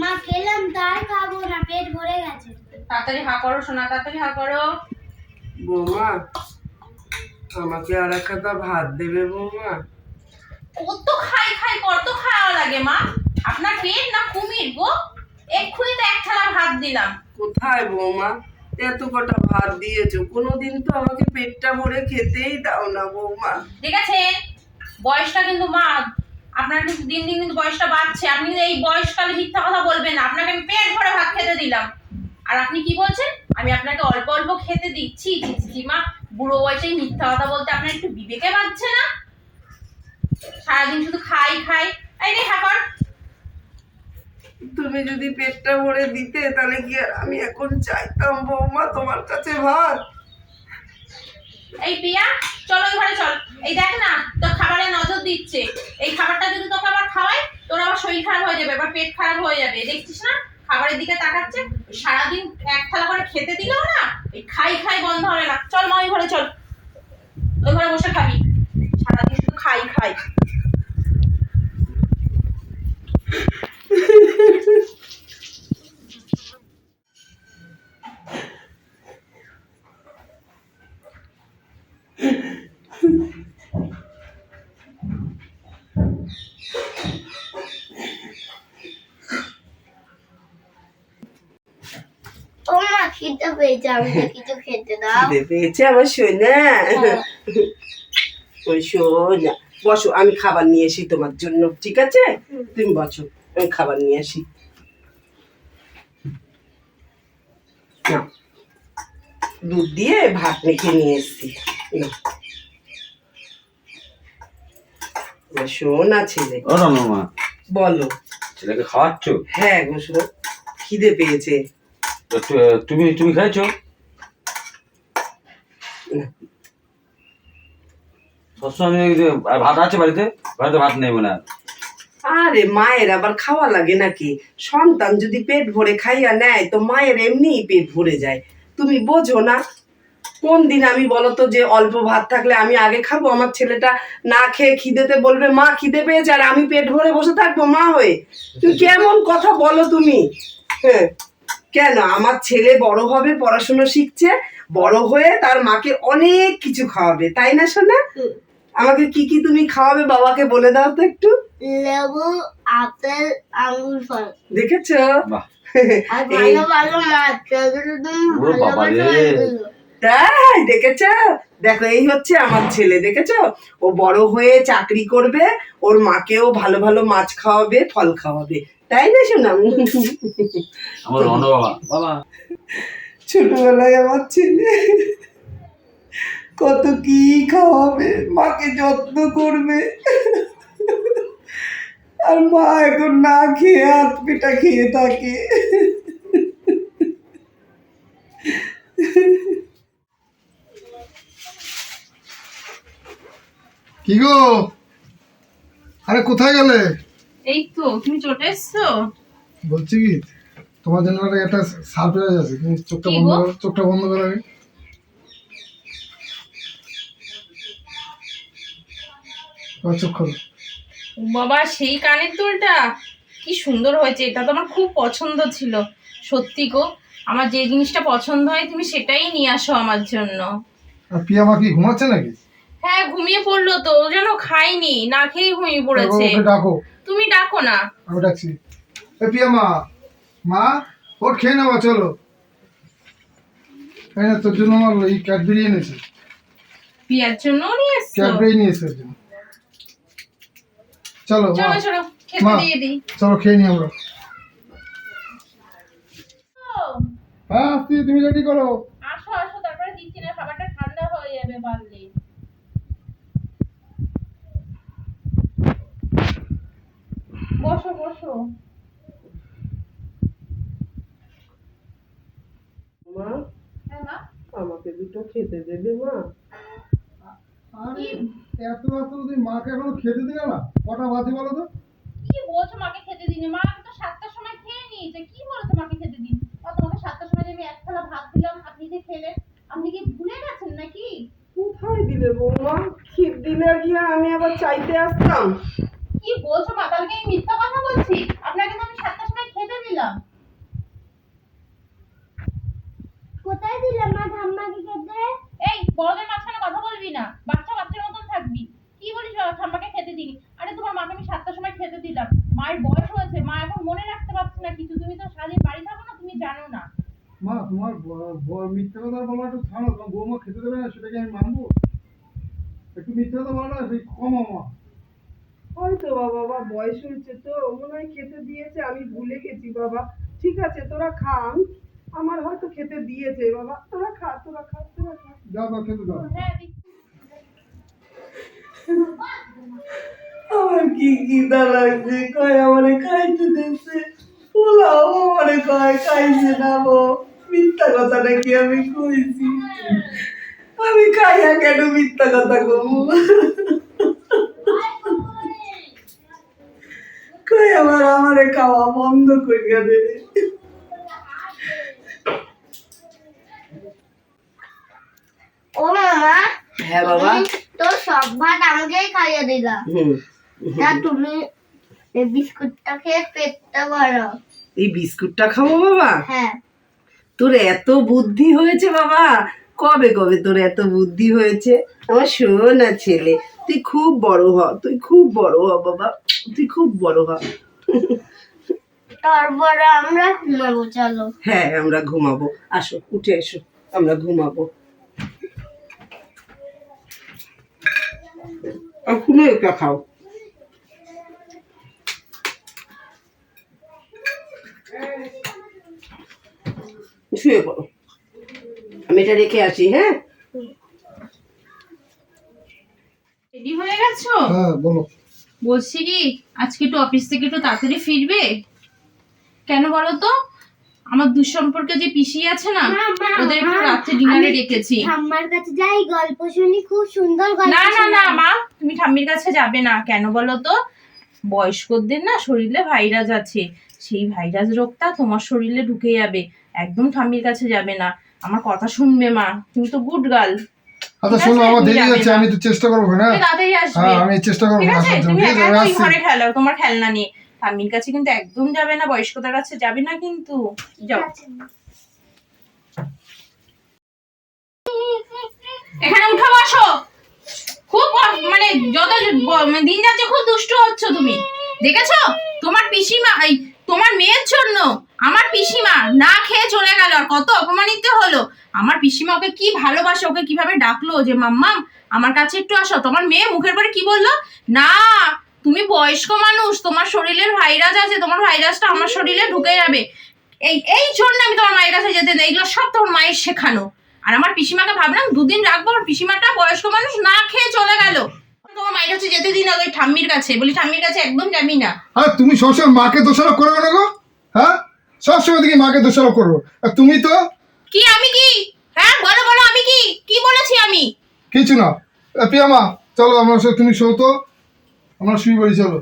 মা খেলাম তাই খাব না পেট ভরে গেছে। তাড়াতাড়ি হা করো সোনা তাড়াতাড়ি হা করো। বৌমা আমাকে আর এক খাতা ভাত দেবে বৌমা। কত খাই খাই কত খাওয়া লাগে মা। আপনার পেট না কুমির গো? এক্ষুনি তো এক থালা ভাত দিলাম। কোথায় বৌমা? এত কটা ভাত দিয়েছ কোনোদিন তো আমাকে পেটটা ভরে খেতেই দাও না বৌমা। ঠিক আছে বয়সটা কিন্তু মা আপনার কিন্তু দিন দিন কিন্তু বয়সটা বাড়ছে। আপনি এই বয়সকালে মিথ্যা কথা বলবেন না। আপনাকে আমি পেট ভরে ভাত খেতে দিলাম। আর আপনি কি বলছেন? আমি আপনাকে অল্প অল্প খেতে দিচ্ছি। মা, বুড়ো বয়সে মিথ্যা কথা বলতে আপনার একটু বিবেকে বাজছে না? সারাদিন শুধু খাই খাই। এই রে হ্যাঁ তুমি যদি পেটটা ভরে দিতে, তাহলে কি আমি এখন চাইতাম বৌমা তোমার কাছে ভাত? এই পিয়া চলো ঘরে চল। এই দেখ না, তোর খাবারে নজর দিচ্ছে। এই খাবারটা যদি তোকে আবার খাওয়াই, তোর আবার শরীর খারাপ হয়ে যাবে, আবার পেট খারাপ হয়ে যাবে। দেখছিস না? খাবারের দিকে তাকাচ্ছে, সারাদিন এক থালা করে খেতে দিলেও না, এই খাই খাই বন্ধ হবে না। চল মা, ওই ঘরে চল। ওই ঘরে বসে খাবি। সারাদিন শুধু খাই খাই ও মা খিদে পেয়েছে আমাকে কিছু খেতে দাও। খিদে পেয়েছে আমার সোনা হ্যাঁ। ওই সোনা বসো আমি খাবার নিয়ে আসি তোমার জন্য ঠিক আছে? তুমি বসো আমি খাবার নিয়ে আসি। দুধ দিয়ে ভাত মেখে নিয়ে এসছি। সোনা ছেলে। ও বলো। ছেলেকে খাওয়াচ্ছ? হ্যাঁ গো খিদে পেয়েছে। তুমি তুমি খাইছো ভাত আছে বাড়িতে? বাড়িতে ভাত নেই মনে আরে, মায়ের আবার খাওয়া লাগে নাকি? সন্তান যদি পেট ভরে খাইয়া নেয়, তো মায়ের এমনিই পেট ভরে যায়। তুমি বোঝো না। কোন দিন আমি বলো তো যে, অল্প ভাত থাকলে আমি আগে খাব? আমার ছেলেটা না খেয়ে খিদেতে বলবে, মা, খিদে পেয়েছে আর আমি পেট ভরে বসে থাকব মা হয়ে? তুমি কেমন কথা বলো তুমি? হ্যাঁ। কেন? আমার ছেলে বড় হবে পড়াশোনা শিখছে বড় হয়ে তার মাকে অনেক কিছু খাওয়াবে তাই না শোনা আমাকে কি কি তুমি খাওয়াবে বাবাকে বলে দাও তো একটু। লেবু আপেল আঙ্গুর ফল। দেখেছ? বাহ। ভালো ভালো মাছ তাই দেখেছ? দেখো এই হচ্ছে আমার ছেলে দেখেছ? ও বড় হয়ে চাকরি করবে ওর মাকেও ভালো ভালো মাছ খাওয়াবে ফল খাওয়াবে। তাই না শোনা আমার বাবা। বাবা। ছোটবেলায় আমার ছেলে কত কি খাওয়াবে মাকে যত্ন করবে। আর মা এখন না খেয়ে হাত পিটা খেয়ে থাকে। কি গো? আরে কোথায় গেলে? এই তো তুমি চলে এসছো? বলছি কি তোমার জন্য একটা- সারপ্রাইজ আছে তুমি চোখটা বন্ধ? করো চোখটা বন্ধ করো আগে। চোখ খোলো। বাবা সেই কানের দুলটা? কি সুন্দর হয়েছে এটা তো আমার খুব পছন্দ ছিল। সত্যি গো আমার যে জিনিসটা পছন্দ হয় তুমি সেটাই নিয়ে আসো আমার জন্য। আর পিয়া মা কি ঘুমাচ্ছে নাকি? হ্যাঁ ঘুমিয়ে পড়ল তো ও যেন খাইনি না খেয়ে ঘুমিয়ে পড়েছে। ওকে ডাকো। তুমি ডাকো না। আমি ডাকছি। এ পিয়া মা মা ওর খেয়ে নেওয়া চলো। এই না তোর জন্য আমার এই ক্যাডবেরি এনেছে। বিয়ার জন্য নিয়ে এসছো? ক্যাডবেরি নিয়ে চলো মা। চলো চলো খেতে দিয়ে দিই। চলো খেয়ে নিই আমরা। হ্যাঁ তুমি রেডি করো। আসো আসো তারপরে দিচ্ছি না খাবারটা ঠান্ডা হয়ে যাবে পারলে বসো বসো। মা হ্যাঁ মা। আমাকে দুটো খেতে দেবে মা। আরে এত রাত তুমি মাকে এখনও খেতে দিলে না? কটা বাজে বলো তো? কি বলছো মাকে খেতে দিনে মা তো সাতটার সময় খেয়ে নিয়েছে। কি বলছো মাকে খেতে দিন আর তোমাকে সাতটার সময় আমি এক থালা ভাত দিলাম আপনি যে খেলেন আপনি কি ভুলে গেছেন নাকি? কোথায় দিলে বৌমা? ক্ষীর দিলে কি আমি আবার চাইতে আসতাম? কি বলছো মা? তাহলে কি আমি মিথ্যা কথা বলছি? আপনাকে তো আমি সাতটার সময় খেতে দিলাম। কোথায় দিলাম মা ঠাম্মাকে খেতে? এই বড়দের মাঝখানে কথা বলবি না। বাচ্চা বাচ্চার মতন থাকবি। কি বলিস বাবা ঠাম্মাকে খেতে দিনি আরে তোমার মাকে আমি সাতটার সময় খেতে দিলাম। মায়ের বয়স হয়েছে মা এখন মনে রাখতে পারছে না কিছু। তুমি তো সারাদিন বাড়ি থাকো না তুমি জানো না। মা তোমার মিথ্যে কথা বলা একটু ছাড়ো। তোমার বৌমা খেতে দেবে না সেটাকে আমি মানবো? একটু মিথ্যে কথা বলা সেই কমা মা। হয়তো বাবা বাবা বয়স হয়েছে তো মনে হয় খেতে দিয়েছে আমি ভুলে গেছি বাবা। ঠিক আছে তোরা খা আমি- আমার হয়তো খেতে দিয়েছে বাবা। তোরা খা তোরা খা তোরা খা। যাও দাও খেতে দাও। হ্যাঁ আমার কি খিদা লাগছে? কয় আমারে খাইতে দিচ্ছে পোলাও আমারে কয় খাইছে না গো মিথ্যা কথা নাকি আমি কইছি? আমি খাইয়া কেন মিথ্যা কথা কমু? কই আমারে খাওয়া বন্ধ করিয়া দে। ও মামা হ্যাঁ বাবা। তো সব ভাত আমাকেই খাইয়ে দিলা। তা তুমি এই বিস্কুটটা খেয়ে পেটটা ভরো এই বিস্কুটটা খাব বাবা? হ্যাঁ। তোর এত বুদ্ধি হয়েছে বাবা। কবে কবে তোর এত বুদ্ধি হয়েছে? আমার শোনা ছেলে তুই খুব বড় হ তুই খুব বড় হ বাবা তুই খুব বড় হ। তারপরে আমরা ঘুমাবো চলো। হ্যাঁ আমরা ঘুমাবো আসো উঠে এসো আমরা ঘুমাবো। এখনও এটা খাও শুয়ে পড়ো আমি এটা রেখে আসি হ্যাঁ? রেডি হয়ে গেছো? হ্যাঁ বলো। বলছি কি আজকে একটু অফিস থেকে একটু তাড়াতাড়ি ফিরবে? কেন বলো তো? আমার দুঃসম্পর্কে যে পিসি আছে না ওদের একটু রাত্রে ডিনারে রেখেছি ঠাম্মার কাছে যাই গল্প শুনি খুব সুন্দর গল্প না না না মা তুমি ঠাম্মির কাছে যাবে না কেন বলো তো? বয়স্কদের না শরীরে ভাইরাস আছে সেই ভাইরাস রোগটা তোমার শরীরে ঢুকে যাবে একদম ঠাম্মির কাছে যাবে না। আমার কথা শুনবে মা তুমি তো গুড গার্ল আচ্ছা শোনো আমার দেরি না। আমি তো চেষ্টা করব না তাড়াতাড়ি আসবে হ্যাঁ আমি চেষ্টা করব ঠিক আছে তুমি একা ঘরে খেলো তোমার খেলনা নিয়ে। ঠাম্মির কাছে কিন্তু একদম যাবে না বয়স্কতার কাছে যাবে না কিন্তু। যাও। এখানে উঠে বসো। খুব মানে যত মানে দিন যাচ্ছে খুব দুষ্ট হচ্ছ তুমি। দেখেছ? তোমার পিসিমা এই তোমার মেয়ের জন্য আমার পিসিমা না খেয়ে চলে গেল আর কত অপমানিত হলো। আমার পিসিমা ওকে কি ভালোবাসে, ওকে কীভাবে ডাকলো? যে মাম্মাম, আমার কাছে একটু আসো। তোমার মেয়ে মুখের পরে কি বলল? না, তুমি বয়স্ক মানুষ, তোমার শরীরের ভাইরাস আছে, তোমার ভাইরাসটা আমার শরীরে ঢুকে যাবে। এই এই জন্য আমি তোমার মায়ের কাছে যেতে দেয় এগুলো সব তোমার মায়ের শেখানো। আর আমার পিসিমাকে ভাবলাম দুদিন রাখব আর পিসিমাটা বয়স্ক মানুষ না খেয়ে চলে গেল। তোমার মায়ের কাছে যেতে দিন ওই ঠাম্মির কাছে। বলি ঠাম্মির কাছে একদম যাবি না। আর তুমি সবসময় মাকে দোষারোপ করবে না গো? হ্যাঁ? সবসময় দেখি মাকে দোষারোপ করব আর তুমি তো? কি আমি কি? হ্যাঁ বলো বলো আমি কি? কি বলেছি আমি? কিছু না। এ, প্রিয়ামা চলো আমরা সব- তুমি শো তো। আমরা শুয়ে বাড়ি চলো।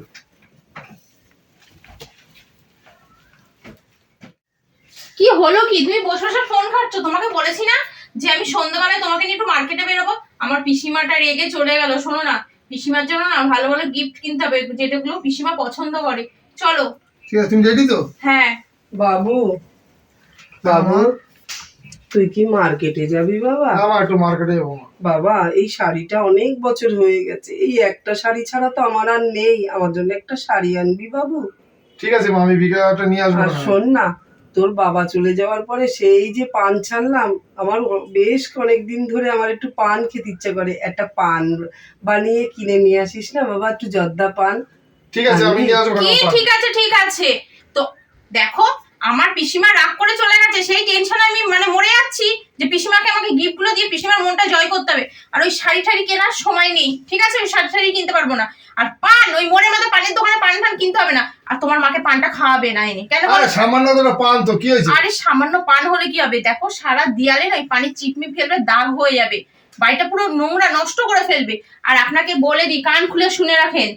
কি হলো কি? তুমি বসে বসে ফোন খাচ্ছ তোমাকে বলেছি না যে আমি সন্ধ্যাবেলায় তোমাকে নিয়ে একটু মার্কেটে বেরোবো? আমার পিসিমাটা রেগে চলে গেল শোনো না। পিসিমার জন্য না ভালো ভালো গিফট কিনতে হবে যেটাগুলো পিসিমা পছন্দ করে। চলো। ঠিক আছে তুমি রেডি তো? হ্যাঁ। বাবু। বাবু? তুই কি মার্কেটে যাবি বাবা? আমার একটু মার্কেটে যাব। বাবা এই শাড়িটা অনেক বছর হয়ে গেছে। এই একটা শাড়ি ছাড়া তো আমার আর নেই। আমার জন্য একটা শাড়ি আনবি বাবু। ঠিক আছে মা আমি বিকালটা নিয়ে আসব। আর। শোন না তোর বাবা চলে যাওয়ার পরে সেই যে পান ছাড়লাম আমার বেশ অনেক দিন ধরে আমার একটু পান খেতে ইচ্ছে করে। একটা পান বানিয়ে কিনে নিয়ে আসিস না বাবা? একটু জর্দা পান। ঠিক আছে আমি নিয়ে আসব ঠিক আছে ঠিক আছে। তো দেখো আমার পিসিমা রাগ করে চলে গেছে সেই টেনশনে আমি মানে মরে যাচ্ছি যে পিসিমাকে আমাকে গিফটগুলো দিয়ে পিসিমার মনটা জয় করতে হবে। আর ওই শাড়ি ঠাড়ি কেনার সময় নেই ঠিক আছে? ওই শাড়ি ঠাড়ি কিনতে পারব না। আর পান ওই মনের মতো পানের দোকানে পান ফান কিনতে হবে না। আর তোমার মাকে পানটা খাওয়াবে না এনে কেন? আরে সামান্য তো পান তো কি হয়েছে? আরে সামান্য পান হলে কি হবে? দেখো সারা দিয়ালে না ওই পানির চিকমি ফেলবে দাগ হয়ে যাবে। বাড়িটা পুরো নোংরা নষ্ট করে ফেলবে। আর আপনাকে বলে দিই কান খুলে শুনে রাখেন।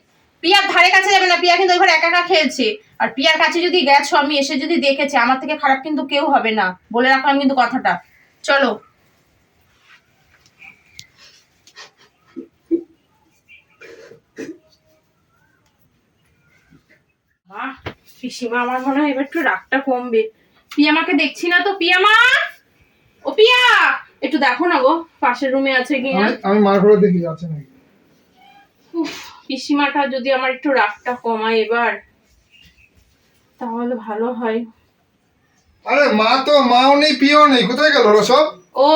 পিয়ার ধারে কাছে যাবে না পিয়া কিন্তু ওই ঘরে একা একা খেয়েছে আর পিয়ার কাছে যদি গেছো আমি এসে যদি দেখেছি আমার থেকে খারাপ কিন্তু কেউ হবে না। বলে রাখলাম কিন্তু কথাটা। চলো। পিসিমা আমার মনে হয় এবার একটু রাগটা কমবে। পিয়ামাকে দেখছি না তো পিয়ামা ও পিয়া! একটু দেখো না গো পাশের রুমে আছে কি না আমি আমি মার ঘরে দেখি আছে নাকি উফ, পিসিমাটা যদি আমার একটু রাগটা কমায় এবার তাহলে ভালো হয়। আরে মা তো মাও নেই পিও নেই কোথায় গেল ওরা সব? ও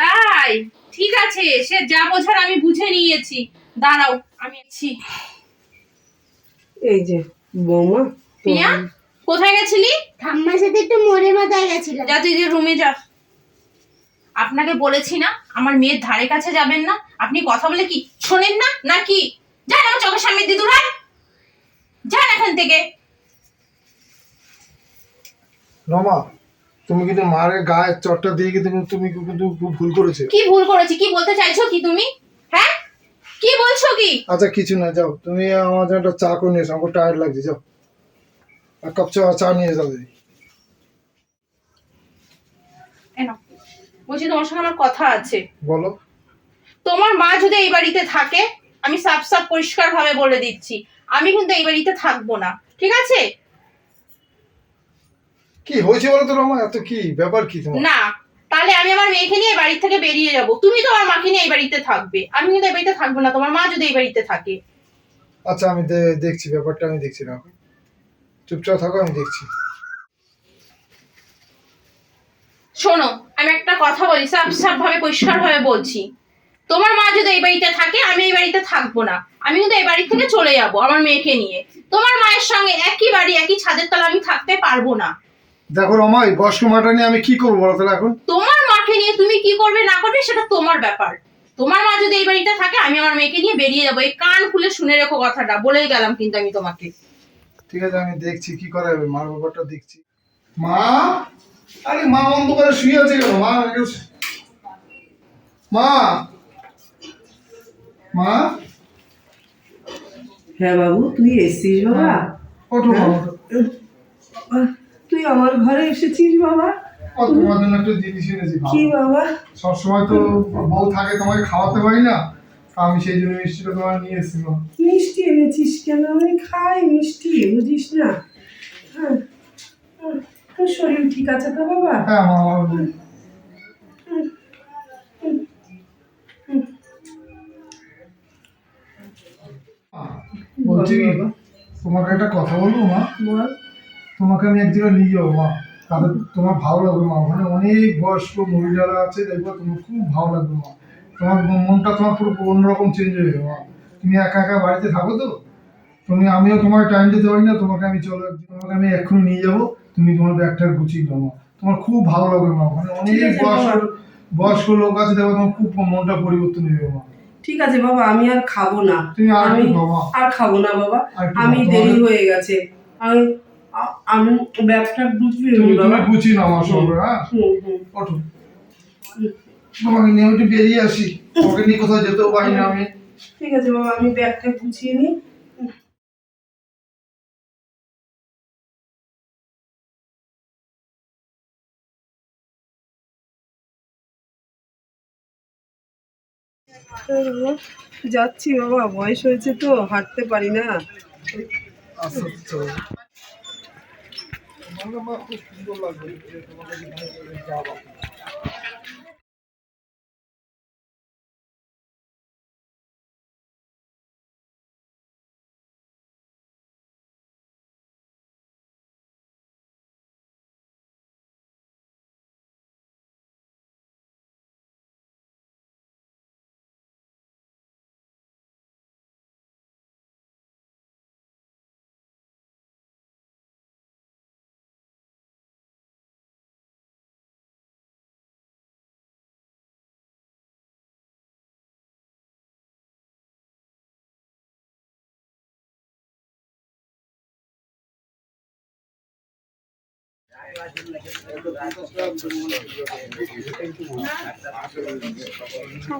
তাই। ঠিক আছে সে যা বোঝার আমি বুঝে নিয়েছি। দাঁড়াও আমি আছি। এই যে বৌমা পিয়া কোথায় গেছিলি? ঠাম্মার সাথে একটু মোড়ে মাথায় গেছিলাম যা তুই যে রুমে যা। আপনাকে বলেছি না আমার মেয়ের ধারে কাছে যাবেন না। আপনি কথা বলে কি শোনেন না নাকি যান আমার চোখের সামনে দিয়ে দূর যান এখান থেকে। রমা তুমি কিন্তু মারের গায়ে চটটা দিয়ে কিন্তু তুমি কিন্তু ভুল করেছ। কি ভুল করেছি? কি বলতে চাইছো কি তুমি? হ্যাঁ? কি বলছো কি? আচ্ছা কিছু না যাও। তুমি আমার জন্য একটা চা করে নিয়ে এসো আমার টায়ার্ড লাগছে যাও। এক কাপ চা চা নিয়ে যাও দিদি বলছি তোমার সঙ্গে আমার কথা আছে। বলো। তোমার মা যদি এই বাড়িতে থাকে আমি সাফ সাফ পরিষ্কার ভাবে বলে দিচ্ছি। আমি কিন্তু এই বাড়িতে থাকব না ঠিক আছে? কি হয়েছে বলো তো রমা? এত কি? ব্যাপার কি তোমার? না তাহলে আমি আমার মেয়েকে নিয়ে বাড়ি থেকে বেরিয়ে যাব। তুমি তো আমার মাকে নিয়ে এই বাড়িতে থাকবে। আমি কিন্তু এই বাড়িতে থাকব না তোমার মা যদি এই বাড়িতে থাকে। আচ্ছা আমি দেখছি ব্যাপারটা আমি দেখছি না। চুপচাপ থাকো আমি দেখছি। শোনো আমি একটা কথা বলি সাফ সাফ ভাবে পরিষ্কার ভাবে বলছি। তোমার মা যদি এই বাড়িতে থাকে আমি এই বাড়িতে থাকব না। আমি কিন্তু এই বাড়ি থেকে চলে যাব আমার মেয়েকে নিয়ে। তোমার মায়ের সঙ্গে একই বাড়ি একই ছাদের তলা আমি থাকতে পারব না। দেখো রমা এই বয়স্ক মাটা নিয়ে আমি কি করব বলো তাহলে এখন তোমার মাকে নিয়ে তুমি কি করবে না করবে সেটা তোমার ব্যাপার। তোমার মা যদি এই বাড়িতে থাকে আমি আমার মেয়েকে নিয়ে বেরিয়ে যাব। এই কান খুলে শুনে রেখো কথাটা বলেই গেলাম কিন্তু আমি তোমাকে। ঠিক আছে আমি দেখছি কি করা যাবে মার ব্যাপারটা দেখছি। মা? আরে মা অন্ধকারে শুয়ে আছে কেন? মা মা। মা? হ্যাঁ বাবু তুই এসছিস বাবা? ওঠো মা তুই আমার ঘরে এসেছিস বাবা? তোমার জন্য একটা জিনিস এনেছি কি বাবা? সবসময় তো বউ থাকে তোমাকে খাওয়াতে পারি না। আমি সেই জন্য মিষ্টিটা তোমার নিয়ে এসেছিলাম। মিষ্টি এনেছিস কেন? আমি খাই মিষ্টি বুঝিস না। হ্যাঁ হ্যাঁ, তোর শরীর ঠিক আছে তো বাবা? হ্যাঁ মা আমার বলছি তোমাকে একটা কথা বলব মা? তোমাকে আমি এক জায়গায় নিয়ে যাব মা। তাহলে তোমার ভালো লাগবে মা। ওখানে অনেক বয়স্ক মহিলারা আছে দেখবে তোমার খুব ভালো লাগবে মা। তোমার মনটা তোমার পুরো অন্যরকম চেঞ্জ হয়ে যাবে মা। তুমি একা একা বাড়িতে থাকো তো? তুমি আমিও তোমার টাইম দিতে পারি না তোমাকে আমি চলো একদিন তোমাকে আমি এক্ষুনি নিয়ে যাব তুমি তোমার ব্যাগটা গুছিয়ে দাও মা। তোমার খুব ভালো লাগবে মা। ওখানে অনেক বয়স্ক বয়স্ক লোক আছে দেখো তোমার খুব মনটা পরিবর্তন হয়ে যাবে মা। ঠিক আছে বাবা আমি আর খাব না। আমি। আর খাব না বাবা। আমি দেরি হয়ে গেছে। আমি আমি ব্যাগটা বুঝবি বাবা। গুছিয়ে নাও আমার সঙ্গে হ্যাঁ? ওঠো। আমাকে নিয়ে আমি একটু বেরিয়ে আসি। তোমাকে নিয়ে কোথাও যেতেও পারি না আমি। ঠিক আছে বাবা আমি ব্যাগটা গুছিয়ে নিই। যাচ্ছি বাবা বয়স হয়েছে তো হাঁটতে পারি না। খুব সুন্দর লাগবে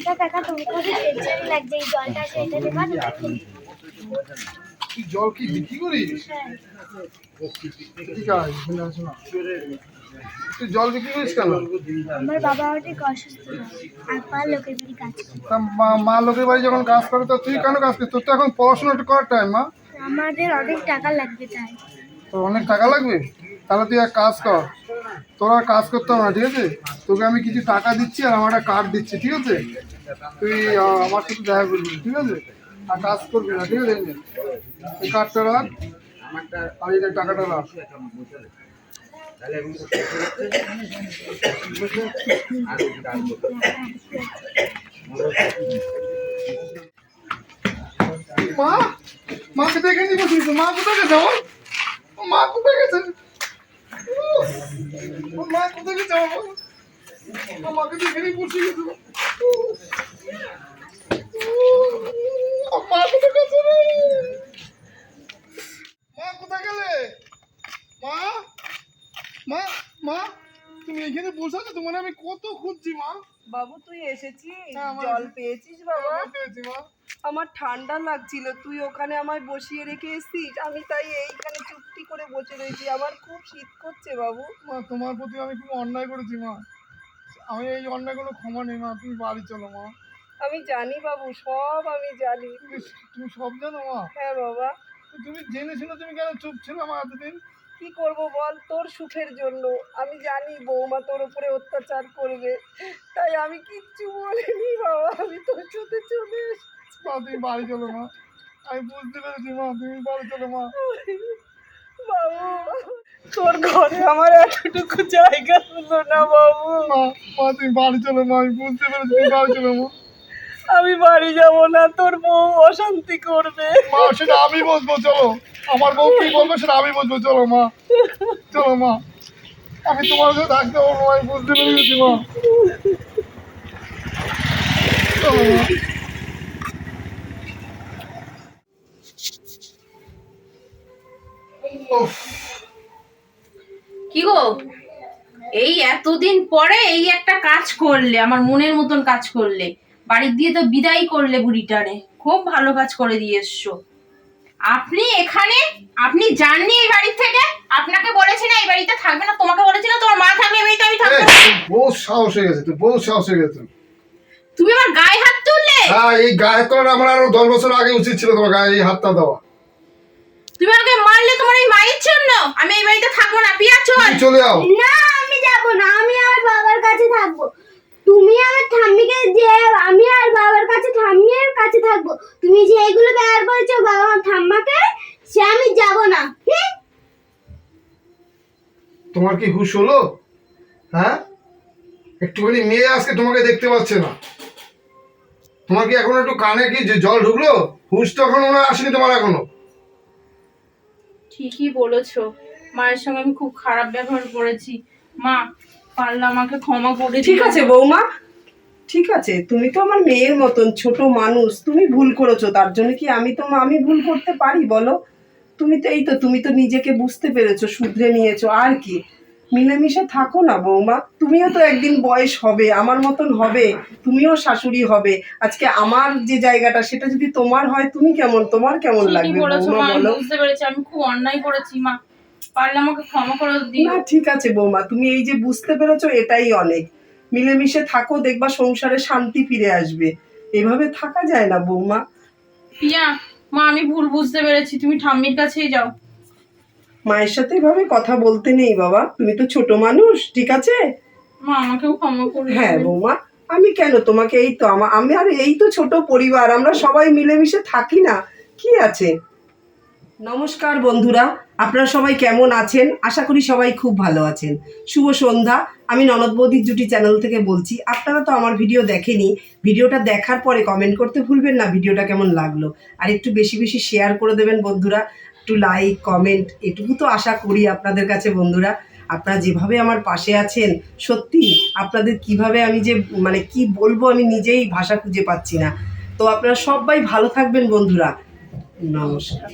কাকা টেনশন লাগছে এই জলটা দেবা তুই জল কি বিক্রি করিস? না। তুই জল বিক্রি করিস কেন? আমার বাবা অনেক অসুস্থ। আর পা লোকের বাড়ি কাজ তা মা- মা লোকের বাড়ি যখন কাজ করে তো তুই কেন কাজ করিস? তোর তো এখন পড়াশোনা করার টাইম মা। আমাদের অনেক টাকা লাগবে তাই। তোর অনেক টাকা লাগবে? তাহলে তুই এক কাজ কর, তোর কাজ করতে হবে না, ঠিক আছে? তোকে আমি কিছু টাকা দিচ্ছি আর আমার একটা কার্ড দিচ্ছি, ঠিক আছে? তুই আমার সাথে দেখা করবি, ঠিক আছে? আর কাজ করবি না, ঠিক আছে? এই কার্ডটা রাখ, আর এই টাকাটা রাখ। মা মাকে দেখে নি বসিস মা কোথায় গেছে? মা কোথায় গেছে? মা কোথায় গেছে আমার ও মাকে বসে গেছে। মা কোথায় গেছে রে? মা কোথায় গেলে? মা মা মা তুমি এখানে বসে আছো তোমার আমি কত খুঁজছি মা? বাবু তুই এসেছিস? হ্যাঁ। জল পেয়েছিস বাবা? আমি পেয়েছি মা। আমার ঠান্ডা লাগছিল তুই ওখানে আমায় বসিয়ে রেখে এসেছিস? আমি তাই এইখানে চুপটি করে বসে রয়েছি। আমার খুব শীত করছে বাবু। মা তোমার প্রতি আমি খুব অন্যায় করেছি মা। আমি এই অন্যায়গুলো ক্ষমা নেই মা। তুমি বাড়ি চলো মা। আমি জানি বাবু সব আমি জানি। তুমি সব জানো মা? হ্যাঁ বাবা। তুমি জেনে শুনে তুমি কেন চুপ ছিল মা এতদিন কি করব বল? তোর সুখের জন্য। আমি জানি বৌমা তোর উপরে অত্যাচার করবে। তাই আমি কিচ্ছু বলিনি বাবা। আমি তোর সাথে চলে এসেছি। মা তুমি বাড়ি চলো মা। আমি বুঝতে পেরেছি মা তুমি বাড়ি চলো মা। বাবু তোর ঘরে আমার এতটুকু জায়গা হলো না বাবু। মা মা তুমি বাড়ি চলো মা আমি বুঝতে পেরেছি তুমি বাড়ি চলো মা। আমি বাড়ি যাব না তোর বউ অশান্তি করবে। মা সেটা আমি বসবো চলো। আমার বউ কি বলবে সেটা আমি বসবো চলো মা। চলো মা। আমি তোমার সাথে থাকতে পারব আমি বুঝতে পেরেছি মা। চলো মা। কি গো? এই এতদিন পরে এই একটা কাজ করলে আমার মনের মতন কাজ করলে। বাড়ির দিয়ে তো বিদায় করলে বুড়িটারে। খুব ভালো কাজ করে দিয়ে এসছো আপনি এখানে আপনি যাননি এই বাড়ির থেকে? আপনাকে বলেছি না এই বাড়িতে থাকবে না তোমাকে বলেছি না তোমার মা থাকবে এই বাড়িতে আমি থাকব বহুত সাহস হয়ে গেছে তুই বহুত সাহস হয়ে গেছে। তুমি আমার গায়ে হাত তুললে? হ্যাঁ এই গায়ে তোর আমার আরও দশ বছর আগে উচিত ছিল তোমার গায়ে এই হাতটা দেওয়া। তুমি আমাকে মারলে তোমার এই মায়ের জন্য? আমি এই বাড়িতে থাকব না পিয়া চল তুমি চলে যাও। না আমি যাব না আমি আমার বাবার কাছে থাকব। তুমি আমার ঠাম্মিকে যে আমি আর বাবার কাছে ঠাম্মির কাছে থাকব। তুমি যে এগুলো ব্যবহার করেছ বাবা ঠাম্মাকে সে আমি যাব না তোমার কি হুশ হলো? হ্যাঁ? একটুখানি মেয়ে আজকে তোমাকে দেখতে পাচ্ছে না। তোমার কি এখন একটু কানে কি জল ঢুকলো? হুশ তো এখন মনে আসেনি তোমার এখনও। ঠিকই বলেছ। মায়ের সঙ্গে আমি খুব খারাপ ব্যবহার করেছি। মা, পারলে আমাকে ক্ষমা করে ঠিক আছে বৌমা। ঠিক আছে, তুমি তো আমার মেয়ের মতন ছোট মানুষ। তুমি ভুল করেছ, তার জন্য কি আমি তো আমি ভুল করতে পারি বলো? তুমি তো, এই তো, তুমি তো নিজেকে বুঝতে পেরেছ, শুধরে নিয়েছো, আর কি? মিলেমিশে থাকো না বৌমা। তুমিও তো একদিন বয়স হবে আমার মতন হবে তুমিও শাশুড়ি হবে। আজকে আমার যে জায়গাটা সেটা যদি তোমার হয় তুমি কেমন তোমার কেমন লাগবে বৌমা বলো। বুঝতে পেরেছি আমি খুব অন্যায় করেছি মা। পারলে আমাকে ক্ষমা করে দিও। না ঠিক আছে বৌমা তুমি এই যে বুঝতে পেরেছ এটাই অনেক। মিলেমিশে থাকো দেখবা সংসারে শান্তি ফিরে আসবে। এভাবে থাকা যায় না বৌমা। পিয়া মা আমি ভুল বুঝতে পেরেছি তুমি ঠাম্মির কাছেই যাও। মায়ের সাথে এভাবে কথা বলতে নেই বাবা। তুমি তো ছোট মানুষ ঠিক আছে? মা আমাকেও ক্ষমা করে হ্যাঁ বৌমা। আমি কেন তোমাকে এই তো আমার আমি আর এই তো ছোট পরিবার আমরা সবাই মিলেমিশে থাকি না। কি আছে? নমস্কার বন্ধুরা। আপনারা সবাই কেমন আছেন? আশা করি সবাই খুব ভালো আছেন। শুভ সন্ধ্যা। আমি ননদ বৌদির জুটি চ্যানেল থেকে বলছি আপনারা তো আমার ভিডিও দেখেনি। ভিডিওটা দেখার পরে কমেন্ট করতে ভুলবেন না ভিডিওটা কেমন লাগল। আর একটু বেশি বেশি শেয়ার করে দেবেন বন্ধুরা। একটু লাইক কমেন্ট এটুকু তো আশা করি আপনাদের কাছে বন্ধুরা। আপনারা যেভাবে আমার পাশে আছেন, সত্যি আপনাদের কীভাবে আমি যে মানে কি বলব আমি নিজেই ভাষা খুঁজে পাচ্ছি না। তো আপনারা সবাই ভালো থাকবেন বন্ধুরা। নমস্কার।